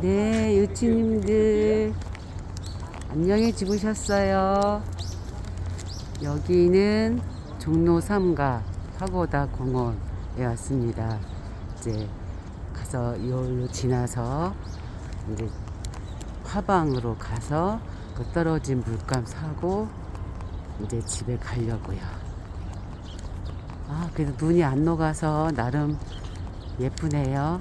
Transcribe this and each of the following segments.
네, 유치님들 안녕히 주무셨어요. 여기는 종로 3가 파고다 공원에 왔습니다. 이제 가서 여기로 지나서 이제 화방으로 가서 그 떨어진 물감 사고 이제 집에 가려고요. 아, 그래도 눈이 안 녹아서 나름 예쁘네요.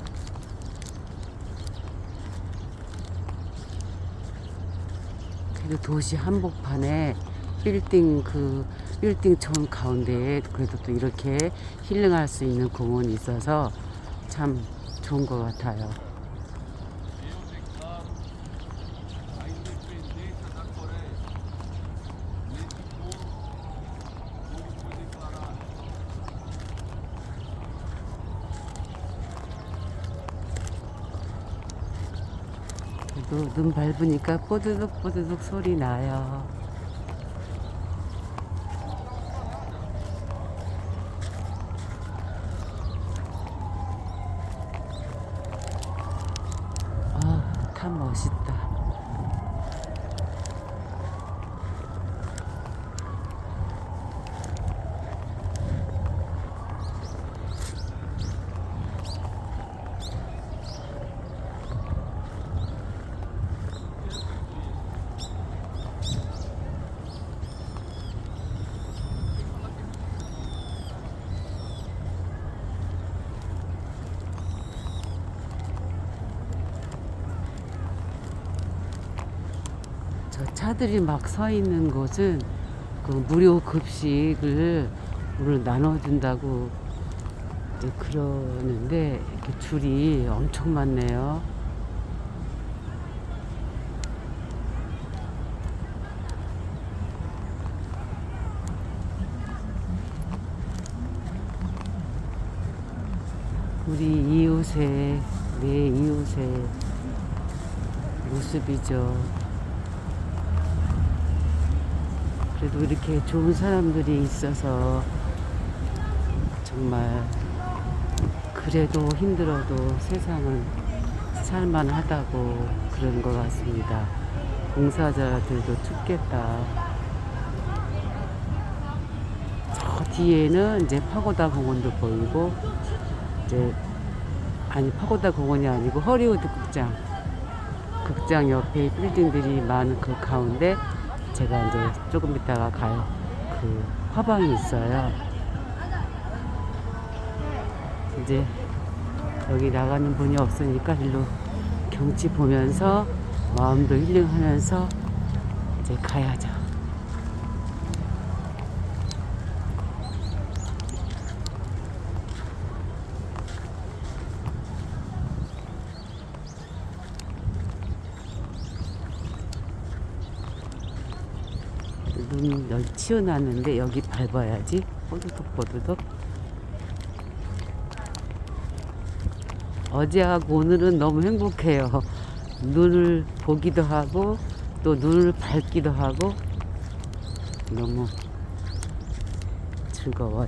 그래 도 도시 한복판에 빌딩 그 빌딩 촌 가운데에 그래도 또 이렇게 힐링할 수 있는 공원이 있어서 참 좋은 것 같아요. 그래도 눈 밟으니까 뽀드득 뽀드득 소리 나요. 아, 참 멋있다. 저 차들이 막 서 있는 곳은 그 무료 급식을 오늘 나눠준다고 그러는데 이렇게 줄이 엄청 많네요. 우리 이웃의 내 이웃의 모습이죠. 그래도 이렇게 좋은 사람들이 있어서 정말 그래도 힘들어도 세상은 살만하다고 그런 것 같습니다. 봉사자들도 춥겠다. 저 뒤에는 이제 파고다 공원도 보이고 이제 아니 파고다 공원이 아니고 허리우드 극장 극장 옆에 빌딩들이 많은 그 가운데 제가 이제 조금 있다가 갈그 화방이 있어요. 이제 여기 나가는 분이 없으니까 일로 경치 보면서 마음도 힐링하면서 이제 가야죠. 눈 여기 치워놨는데 여기 밟아야지. 뽀드득 뽀드득. 어제하고 오늘은 너무 행복해요. 눈을 보기도 하고 또 눈을 밟기도 하고 너무 즐거워요.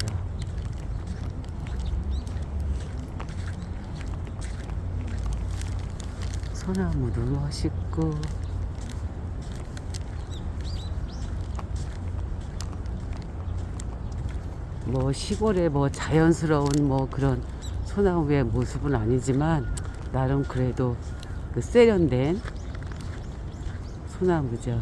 소나무도 멋있고 뭐 시골의 뭐 자연스러운 뭐 그런 소나무의 모습은 아니지만 나름 그래도 그 세련된 소나무죠.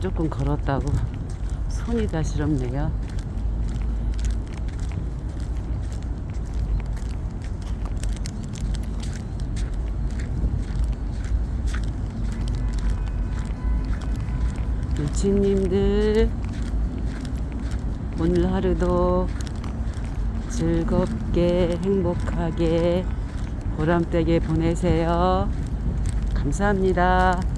조금 걸었다고 손이 다 시렵네요. 유치님들 오늘 하루도 즐겁게 행복하게 보람되게 보내세요. 감사합니다.